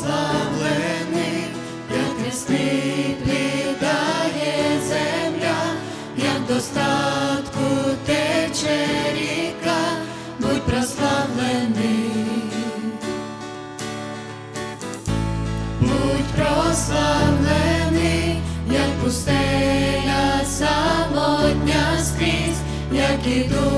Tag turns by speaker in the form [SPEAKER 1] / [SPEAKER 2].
[SPEAKER 1] прославлений, як рясний плідає земля, як достатку тече ріка, будь прославлений, будь прославлений, як пустеля самотня скрізь, як і іду.